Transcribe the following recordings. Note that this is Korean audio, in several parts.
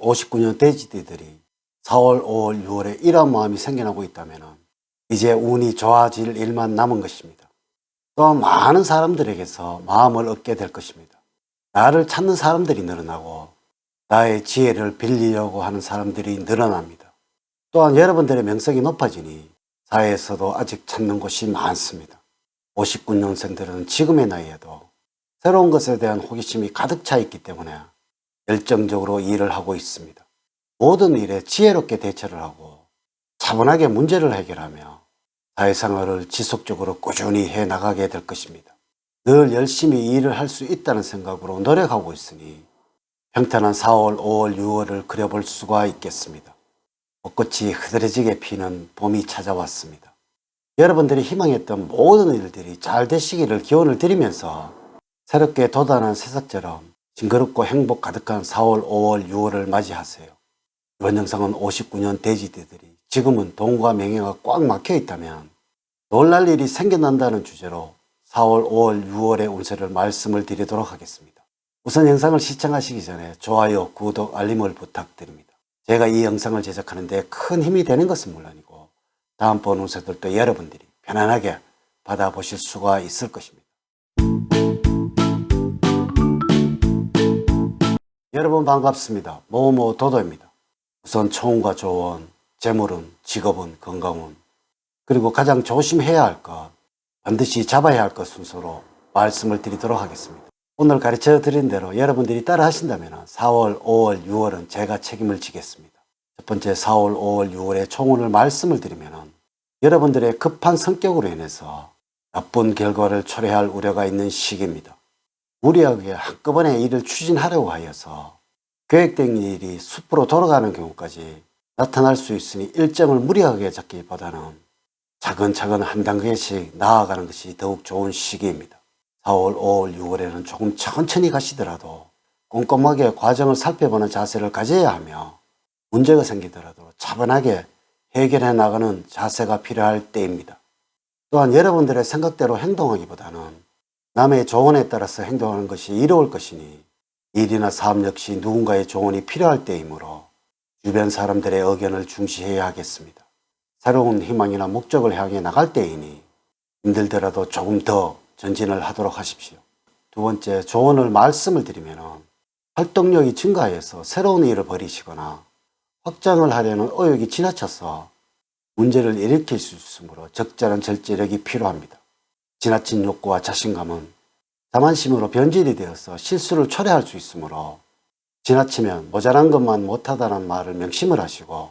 59년 돼지띠들이 4월, 5월, 6월에 이러한 마음이 생겨나고 있다면 이제 운이 좋아질 일만 남은 것입니다. 또한 많은 사람들에게서 마음을 얻게 될 것입니다. 나를 찾는 사람들이 늘어나고 나의 지혜를 빌리려고 하는 사람들이 늘어납니다. 또한 여러분들의 명성이 높아지니 사회에서도 아직 찾는 곳이 많습니다. 59년생들은 지금의 나이에도 새로운 것에 대한 호기심이 가득 차 있기 때문에 열정적으로 일을 하고 있습니다. 모든 일에 지혜롭게 대처를 하고 차분하게 문제를 해결하며 사회생활을 지속적으로 꾸준히 해 나가게 될 것입니다. 늘 열심히 일을 할 수 있다는 생각으로 노력하고 있으니 평탄한 4월, 5월, 6월을 그려볼 수가 있겠습니다. 벚꽃이 흐드러지게 피는 봄이 찾아왔습니다. 여러분들이 희망했던 모든 일들이 잘 되시기를 기원을 드리면서 새롭게 돋아난 새싹처럼 징그럽고 행복 가득한 4월, 5월, 6월을 맞이하세요. 이번 영상은 59년 돼지띠들이 지금은 돈과 명예가 꽉 막혀 있다면 놀랄 일이 생겨난다는 주제로 4월, 5월, 6월의 운세를 말씀을 드리도록 하겠습니다. 우선 영상을 시청하시기 전에 좋아요, 구독, 알림을 부탁드립니다. 제가 이 영상을 제작하는데 큰 힘이 되는 것은 물론이고 다음번 운세들도 여러분들이 편안하게 받아보실 수가 있을 것입니다. 여러분 반갑습니다. 모모 도도입니다. 우선 초운과 조원, 재물은, 직업은, 건강운, 그리고 가장 조심해야 할 것, 반드시 잡아야 할 것 순서로 말씀을 드리도록 하겠습니다. 오늘 가르쳐 드린 대로 여러분들이 따라 하신다면 4월, 5월, 6월은 제가 책임을 지겠습니다. 첫 번째 4월, 5월, 6월의 총운을 말씀을 드리면 여러분들의 급한 성격으로 인해서 나쁜 결과를 초래할 우려가 있는 시기입니다. 무리하게 한꺼번에 일을 추진하려고 하여서 계획된 일이 숲으로 돌아가는 경우까지 나타날 수 있으니 일정을 무리하게 잡기보다는 차근차근 한 단계씩 나아가는 것이 더욱 좋은 시기입니다. 4월, 5월, 6월에는 조금 천천히 가시더라도 꼼꼼하게 과정을 살펴보는 자세를 가져야 하며 문제가 생기더라도 차분하게 해결해 나가는 자세가 필요할 때입니다. 또한 여러분들의 생각대로 행동하기보다는 남의 조언에 따라서 행동하는 것이 이로울 것이니 일이나 사업 역시 누군가의 조언이 필요할 때이므로 주변 사람들의 의견을 중시해야 하겠습니다. 새로운 희망이나 목적을 향해 나갈 때이니 힘들더라도 조금 더 전진을 하도록 하십시오. 두 번째, 조언을 말씀을 드리면 활동력이 증가해서 새로운 일을 벌이시거나 확장을 하려는 의욕이 지나쳐서 문제를 일으킬 수 있으므로 적절한 절제력이 필요합니다. 지나친 욕구와 자신감은 자만심으로 변질이 되어서 실수를 초래할 수 있으므로 지나치면 모자란 것만 못하다는 말을 명심을 하시고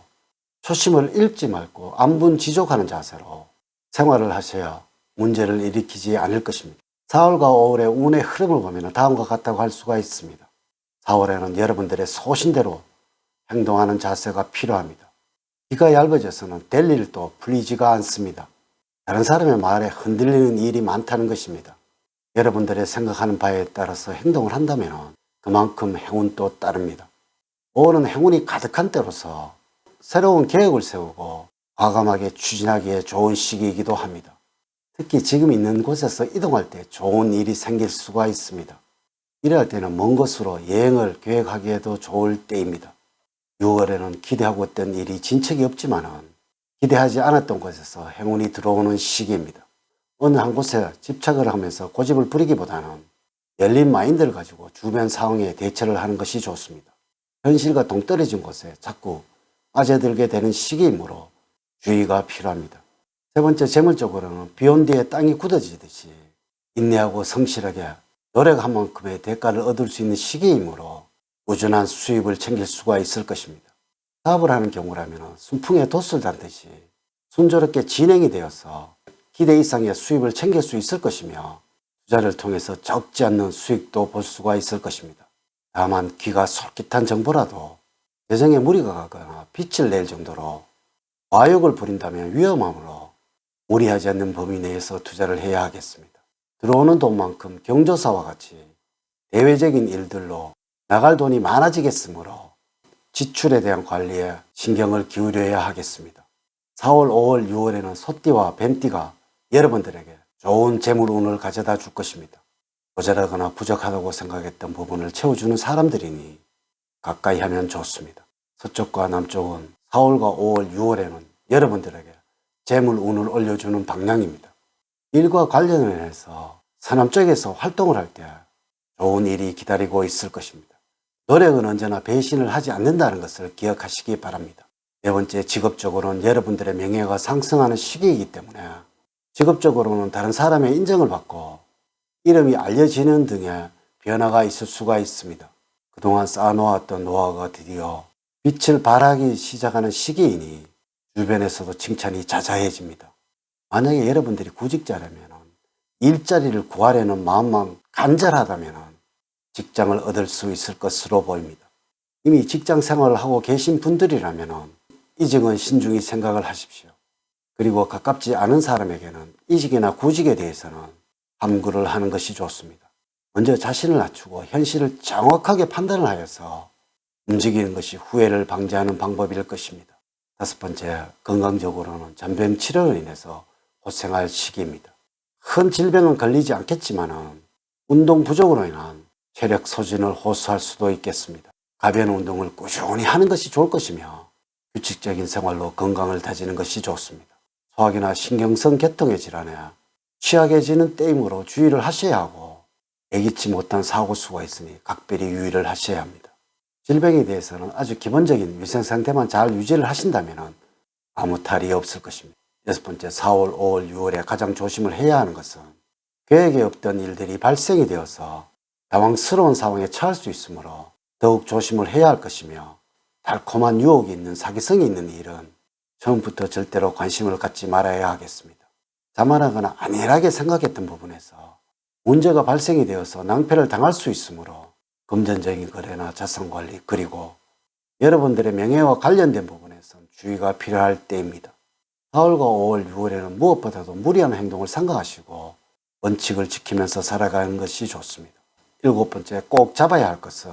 초심을 잃지 말고 안분지족하는 자세로 생활을 하셔야 문제를 일으키지 않을 것입니다. 4월과 5월의 운의 흐름을 보면 다음과 같다고 할 수가 있습니다. 4월에는 여러분들의 소신대로 행동하는 자세가 필요합니다. 귀가 얇아져서는 될 일도 풀리지가 않습니다. 다른 사람의 말에 흔들리는 일이 많다는 것입니다. 여러분들의 생각하는 바에 따라서 행동을 한다면 그만큼 행운도 따릅니다. 5월은 행운이 가득한 때로서 새로운 계획을 세우고 과감하게 추진하기에 좋은 시기이기도 합니다. 특히 지금 있는 곳에서 이동할 때 좋은 일이 생길 수가 있습니다. 이럴 때는 먼 곳으로 여행을 계획하기에도 좋을 때입니다. 6월에는 기대하고 있던 일이 진척이 없지만은 기대하지 않았던 곳에서 행운이 들어오는 시기입니다. 어느 한 곳에 집착을 하면서 고집을 부리기보다는 열린 마인드를 가지고 주변 상황에 대처를 하는 것이 좋습니다. 현실과 동떨어진 곳에 자꾸 빠져들게 되는 시기이므로 주의가 필요합니다. 세 번째 재물적으로는 비온 뒤에 땅이 굳어지듯이 인내하고 성실하게 노력한 만큼의 대가를 얻을 수 있는 시기이므로 꾸준한 수입을 챙길 수가 있을 것입니다. 사업을 하는 경우라면 순풍에 돛을 달듯이 순조롭게 진행이 되어서 기대 이상의 수입을 챙길 수 있을 것이며 투자를 통해서 적지 않는 수익도 볼 수가 있을 것입니다. 다만 귀가 솔깃한 정보라도 재정에 무리가 가거나 빚을 낼 정도로 과욕을 부린다면 위험하므로 무리하지 않는 범위 내에서 투자를 해야 하겠습니다. 들어오는 돈만큼 경조사와 같이 대외적인 일들로 나갈 돈이 많아지겠으므로 지출에 대한 관리에 신경을 기울여야 하겠습니다. 4월, 5월, 6월에는 소띠와 뱀띠가 여러분들에게 좋은 재물 운을 가져다 줄 것입니다. 모자라거나 부족하다고 생각했던 부분을 채워주는 사람들이니 가까이 하면 좋습니다. 서쪽과 남쪽은 4월과 5월, 6월에는 여러분들에게 재물 운을 올려주는 방향입니다. 일과 관련해서 서남 쪽에서 활동을 할 때 좋은 일이 기다리고 있을 것입니다. 노력은 언제나 배신을 하지 않는다는 것을 기억하시기 바랍니다. 네 번째, 직업적으로는 여러분들의 명예가 상승하는 시기이기 때문에 직업적으로는 다른 사람의 인정을 받고 이름이 알려지는 등의 변화가 있을 수가 있습니다. 그동안 쌓아놓았던 노하우가 드디어 빛을 발하기 시작하는 시기이니 주변에서도 칭찬이 자자해집니다. 만약에 여러분들이 구직자라면 일자리를 구하려는 마음만 간절하다면 직장을 얻을 수 있을 것으로 보입니다. 이미 직장 생활을 하고 계신 분들이라면 이직은 신중히 생각을 하십시오. 그리고 가깝지 않은 사람에게는 이직이나 구직에 대해서는 함구를 하는 것이 좋습니다. 먼저 자신을 낮추고 현실을 정확하게 판단을 하여서 움직이는 것이 후회를 방지하는 방법일 것입니다. 다섯 번째, 건강적으로는 잔병 치료로 인해서 고생할 시기입니다. 큰 질병은 걸리지 않겠지만 운동 부족으로 인한 체력 소진을 호소할 수도 있겠습니다. 가변 운동을 꾸준히 하는 것이 좋을 것이며 규칙적인 생활로 건강을 다지는 것이 좋습니다. 소화기나 신경성 계통의 질환에 취약해지는 때이므로 주의를 하셔야 하고 예기치 못한 사고 수가 있으니 각별히 유의를 하셔야 합니다. 질병에 대해서는 아주 기본적인 위생 상태만 잘 유지를 하신다면 아무 탈이 없을 것입니다. 여섯 번째, 4월, 5월, 6월에 가장 조심을 해야 하는 것은 계획에 없던 일들이 발생이 되어서 당황스러운 상황에 처할 수 있으므로 더욱 조심을 해야 할 것이며 달콤한 유혹이 있는 사기성이 있는 일은 처음부터 절대로 관심을 갖지 말아야 하겠습니다. 자만하거나 안일하게 생각했던 부분에서 문제가 발생이 되어서 낭패를 당할 수 있으므로 금전적인 거래나 자산관리 그리고 여러분들의 명예와 관련된 부분에선 주의가 필요할 때입니다. 4월과 5월, 6월에는 무엇보다도 무리한 행동을 삼가하시고 원칙을 지키면서 살아가는 것이 좋습니다. 일곱 번째, 꼭 잡아야 할 것은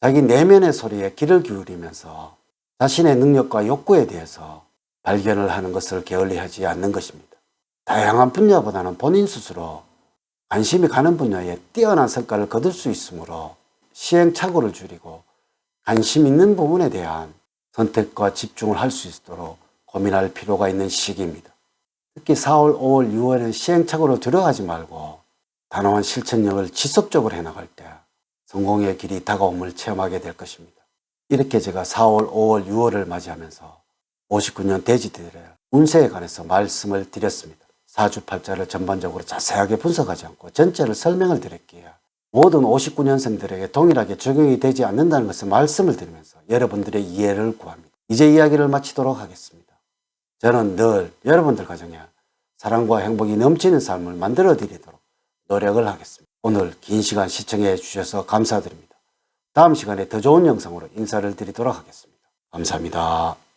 자기 내면의 소리에 귀를 기울이면서 자신의 능력과 욕구에 대해서 발견을 하는 것을 게을리하지 않는 것입니다. 다양한 분야보다는 본인 스스로 관심이 가는 분야에 뛰어난 성과를 거둘 수 있으므로 시행착오를 줄이고 관심 있는 부분에 대한 선택과 집중을 할 수 있도록 고민할 필요가 있는 시기입니다. 특히 4월, 5월, 6월은 시행착오로 들어가지 말고 단호한 실천력을 지속적으로 해나갈 때 성공의 길이 다가옴을 체험하게 될 것입니다. 이렇게 제가 4월, 5월, 6월을 맞이하면서 59년 돼지들의 운세에 관해서 말씀을 드렸습니다. 사주팔자를 전반적으로 자세하게 분석하지 않고 전체를 설명을 드릴게요. 모든 59년생들에게 동일하게 적용이 되지 않는다는 것을 말씀을 드리면서 여러분들의 이해를 구합니다. 이제 이야기를 마치도록 하겠습니다. 저는 늘 여러분들 가정에 사랑과 행복이 넘치는 삶을 만들어 드리도록 노력을 하겠습니다. 오늘 긴 시간 시청해 주셔서 감사드립니다. 다음 시간에 더 좋은 영상으로 인사를 드리도록 하겠습니다. 감사합니다.